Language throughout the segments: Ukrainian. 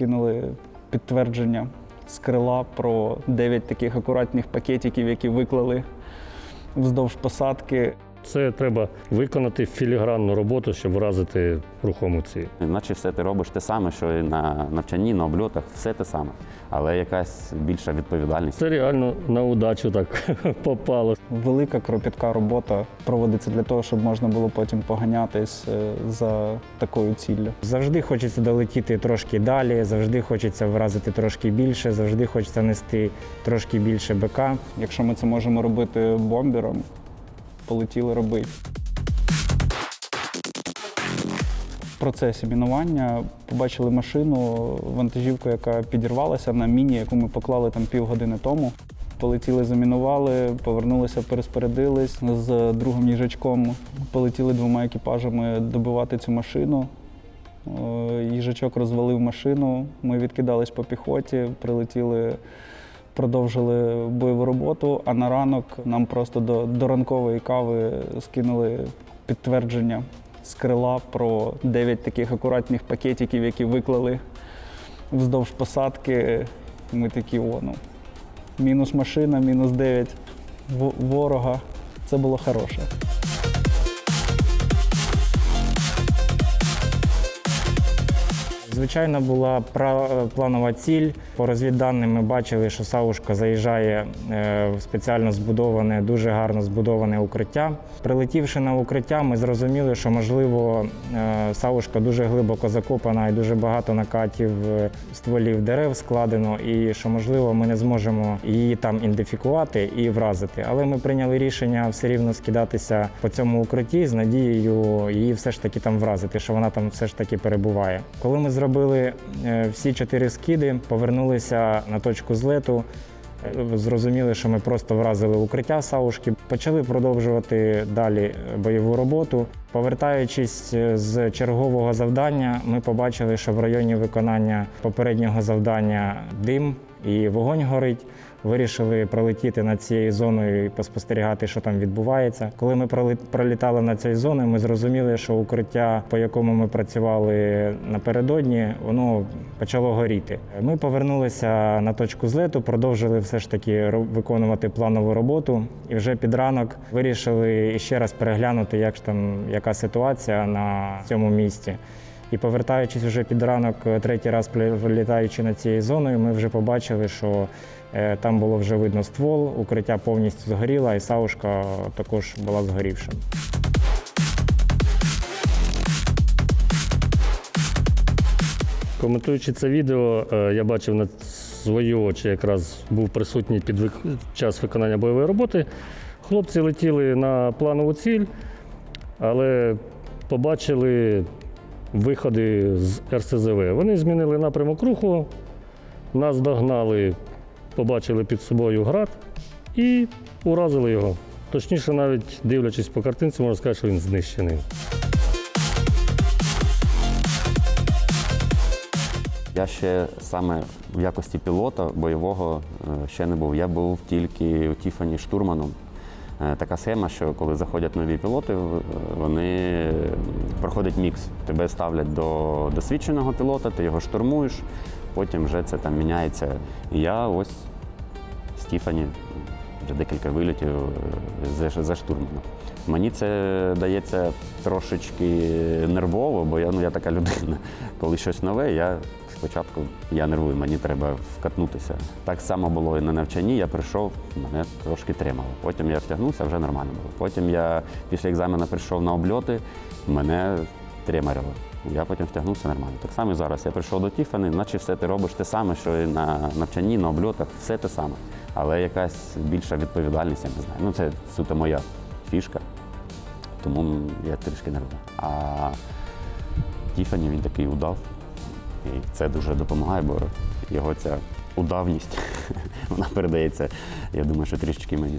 скинули підтвердження з крила про 9 таких акуратних пакетиків, які виклали вздовж посадки. Це треба виконати філігранну роботу, щоб вразити рухому ціль. Наче все ти робиш те саме, що і на навчанні, на обльотах, все те саме, але якась більша відповідальність. Це реально на удачу так попало. Велика кропітка робота проводиться для того, щоб можна було потім поганятись е, за такою ціллю. Завжди хочеться долетіти трошки далі, завжди хочеться вразити трошки більше, завжди хочеться нести трошки більше БК. Якщо ми це можемо робити бомбером, полетіли робити. В процесі мінування побачили машину, вантажівку, яка підірвалася на міні, яку ми поклали там півгодини тому. Полетіли, замінували, повернулися, переспорядились з другом їжачком. Полетіли двома екіпажами добивати цю машину. Е, Їжачок розвалив машину. Ми відкидались по піхоті, прилетіли, продовжили бойову роботу. А на ранок нам просто до, до ранкової кави скинули підтвердження з крила про 9 таких акуратних пакетиків, які виклали вздовж посадки. Ми такі, о, ну, мінус машина, мінус 9 ворога. Це було хороше. Звичайно, була планова ціль. По розвідданим ми бачили, що Савушка заїжджає е, в спеціально збудоване, дуже гарно збудоване укриття. Прилетівши на укриття, ми зрозуміли, що можливо е, Савушка дуже глибоко закопана і дуже багато накатів е, стволів дерев складено, і що можливо ми не зможемо її там ідентифікувати і вразити. Але ми прийняли рішення все рівно скидатися по цьому укритті з надією її все ж таки там вразити, що вона там все ж таки перебуває. Коли ми зробили е, всі чотири скиди, повернулися на точку злету. е, Зрозуміли, що ми просто вразили укриття саушки, почали продовжувати далі е, бойову роботу. Повертаючись з чергового завдання, ми побачили, що в районі виконання попереднього завдання дим і вогонь горить. Вирішили пролетіти над цією зоною і поспостерігати, що там відбувається. Коли ми пролітали над цією зоною, ми зрозуміли, що укриття, по якому ми працювали напередодні, воно почало горіти. Ми повернулися на точку злету, продовжили все ж таки виконувати планову роботу. І вже під ранок вирішили ще раз переглянути, як ж там яка ситуація на цьому місці. І повертаючись вже під ранок, третій раз прилітаючи над цією зоною, ми вже побачили, що там було вже видно ствол, укриття повністю згоріло, і саушка також була згорівшим. Коментуючи це відео, е, я бачив на свої очі, якраз був присутній під час виконання бойової роботи. Хлопці летіли на планову ціль, але побачили виходи з РСЗВ. Вони змінили напрямок руху, нас догнали, побачили під собою град і уразили його. Точніше, навіть дивлячись по картинці, можна сказати, що він знищений. Я ще саме в якості пілота бойового е, ще не був. Я був тільки у Тіфані штурманом. Е, Така схема, що коли заходять нові пілоти, вони е, проходить мікс. Тебе ставлять до досвідченого пілота, ти його штурмуєш, потім вже це там міняється. І я ось з Тіфані вже декілька вилітів е, за, за штурманом. Мені це дається трошечки нервово, бо я, ну, я така людина. Коли щось нове, я спочатку я нервую, мені треба вкатнутися. Так само було і на навчанні. Я прийшов, мене трошки тримало. Потім я втягнувся, вже нормально було. Потім я після екзамену прийшов на обльоти, мене тримарило. Я потім втягнувся нормально. Так само і зараз. Я прийшов до Тіфани, наче все ти робиш те саме, що і на навчанні, на обльотах, все те саме. Але якась більша відповідальність, я не знаю. Ну, це суто моя фішка. Тому я трішки нервую. А Тіфані він такий удав. І це дуже допомагає, бо його ця удавність вона передається, я думаю, що трішечки мені.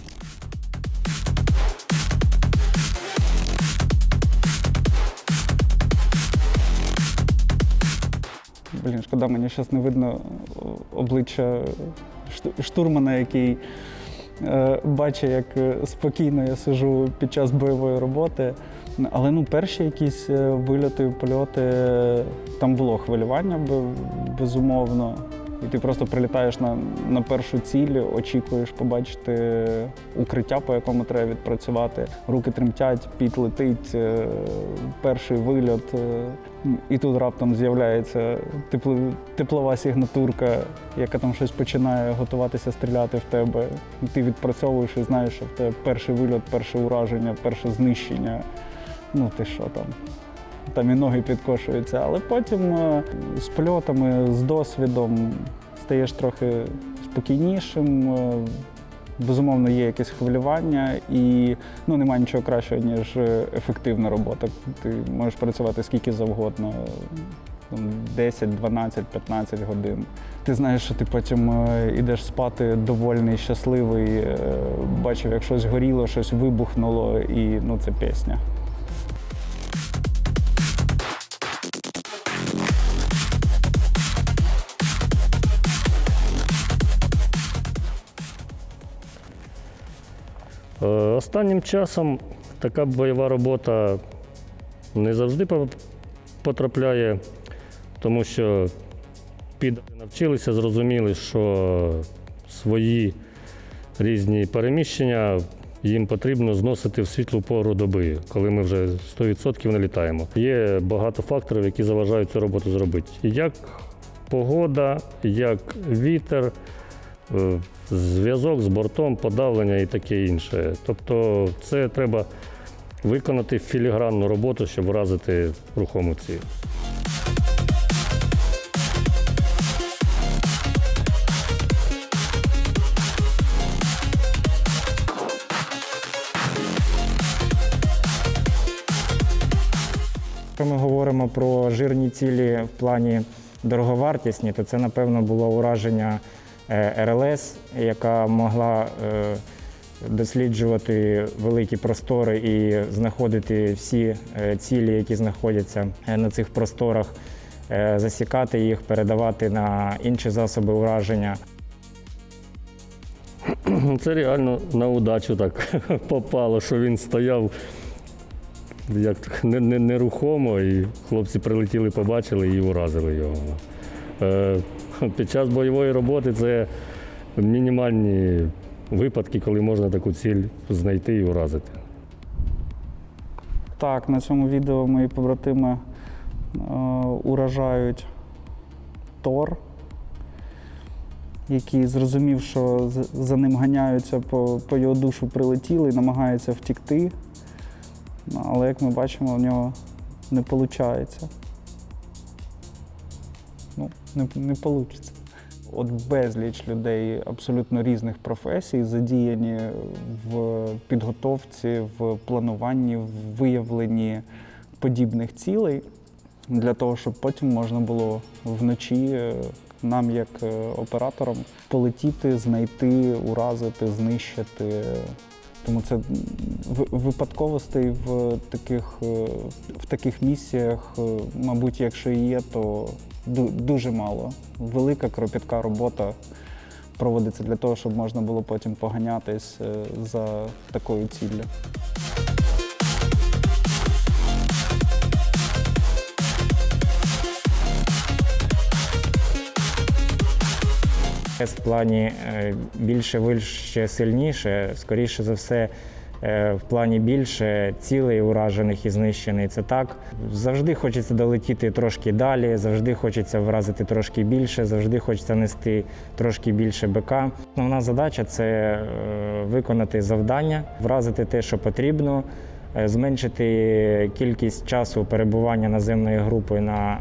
Блін, шкода, мені зараз не видно обличчя шту- штурмана, який е, бачить, як е, спокійно я сижу під час бойової роботи. Але ну, перші якісь е, вильоти, польоти, там було хвилювання, бе- безумовно. І ти просто прилітаєш на, на першу ціль, очікуєш побачити укриття, по якому треба відпрацювати. Руки тремтять, піт летить, е, перший вильот. е, І тут раптом з'являється теплова сигнатурка, яка там щось починає готуватися стріляти в тебе. Ти відпрацьовуєш і знаєш, що в тебе перший вильот, перше ураження, перше знищення. Ну ти що там? Там і ноги підкошуються. Але потім е, з польотами, з досвідом стаєш трохи спокійнішим. е, Безумовно, є якесь хвилювання, і ну немає нічого кращого, ніж е, ефективна робота. Ти можеш працювати скільки завгодно, 10, 12, 15 годин. Ти знаєш, що ти потім ідеш спати довольний, щасливий, бачив, як щось горіло, щось вибухнуло, і ну це пісня. Останнім часом така бойова робота не завжди потрапляє, тому що підери навчилися, зрозуміли, що свої різні переміщення їм потрібно зносити в світлу пору доби, коли ми вже 100% не літаємо. Є багато факторів, які заважають цю роботу зробити. Як погода, як вітер, е, зв'язок з бортом, подавлення і таке інше. Тобто це треба виконати філігранну роботу, щоб вразити рухому ціль. Ми говоримо про жирні цілі в плані дороговартісні, то це, напевно, було ураження е, РЛС, яка могла е, досліджувати великі простори і знаходити всі е, цілі, які знаходяться е, на цих просторах, е, засікати їх, передавати на інші засоби ураження. Це реально на удачу так попало, що він стояв як нерухомо, і хлопці прилетіли, побачили і уразили його. Під час бойової роботи це мінімальні випадки, коли можна таку ціль знайти і уразити. Так, на цьому відео мої побратими е, уражають Тор, який зрозумів, що за ним ганяються по, по його душу прилетіли і намагається втікти. Ну, Але як ми бачимо, в нього не виходить. Не, не вийде. От безліч людей абсолютно різних професій задіяні в підготовці, в плануванні, в виявленні подібних цілей для того, щоб потім можна було вночі е, нам, як е, операторам, полетіти, знайти, уразити, знищити. Тому це випадковостей в таких, е, в таких місіях, е, мабуть, якщо і є, то дуже мало. Велика кропітка робота проводиться для того, щоб можна було потім поганятись е, за такою ціллю. В плані е, більше, вище, сильніше, скоріше за все, е, в плані більше цілей уражених і знищених. Це так. Завжди хочеться долетіти трошки далі, завжди хочеться вразити трошки більше, завжди хочеться нести трошки більше БК. Основна задача це е, виконати завдання, вразити те, що потрібно. Зменшити кількість часу перебування наземної групи на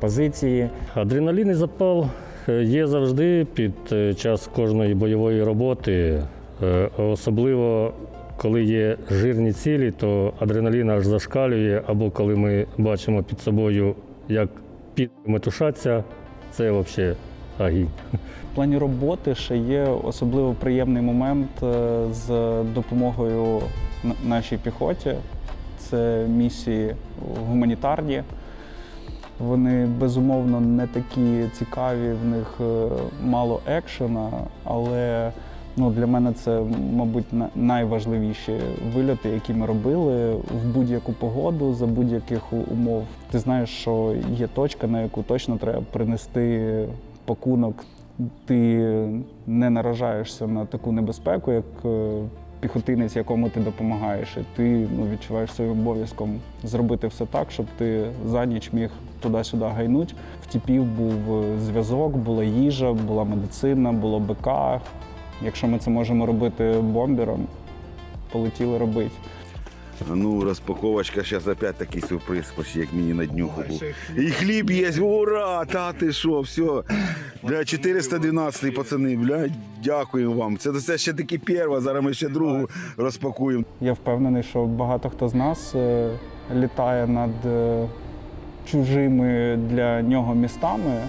позиції, Адреналін і запал є завжди під е, час кожної бойової роботи. Е, Особливо коли є жирні цілі, то адреналін аж зашкалює, або коли ми бачимо під собою, як під метушаться, це взагалі агінь. В плані роботи ще є особливо приємний момент е, з допомогою нашій піхоті. Це місії гуманітарні. Вони безумовно не такі цікаві, в них е, мало екшена, але Ну, для мене це, мабуть, на- найважливіші вильоти, які ми робили в будь-яку погоду, за будь-яких умов. Ти знаєш, що є точка, на яку точно треба принести пакунок. Ти не наражаєшся на таку небезпеку, як е, піхотинець, якому ти допомагаєш. І ти ну, відчуваєш своїм обов'язком зробити все так, щоб ти за ніч міг туди-сюди гайнуть. В тіпів був е, зв'язок, була їжа, була медицина, було БК. Якщо ми це можемо робити бомбером, полетіли робити. Ну, розпаковочка, зараз опять такий сюрприз, почти як мені на днюху був. І хліб є, ура! Та ти що, все. Бля, 412 пацани, бля, дякую вам. Це, це ще таки перша, зараз ми ще другу розпакуємо. Я впевнений, що багато хто з нас е, літає над е, чужими для нього містами.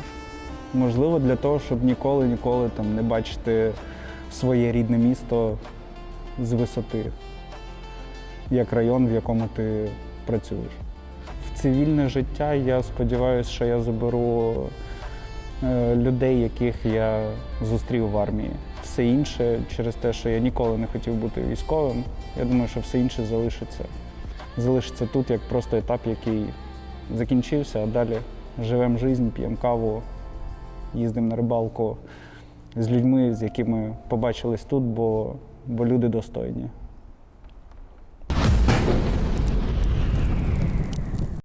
Можливо, для того, щоб ніколи ніколи там не бачити своє рідне місто з висоти, як район, в якому ти працюєш. В цивільне життя я сподіваюся, що я заберу е, людей, яких я зустрів в армії. Все інше через те, що я ніколи не хотів бути військовим. Я думаю, що все інше залишиться. Залишиться тут як просто етап, який закінчився, а далі живемо життя, п'ємо каву, їздимо на рибалку з людьми, з якими побачились тут, бо, бо люди достойні.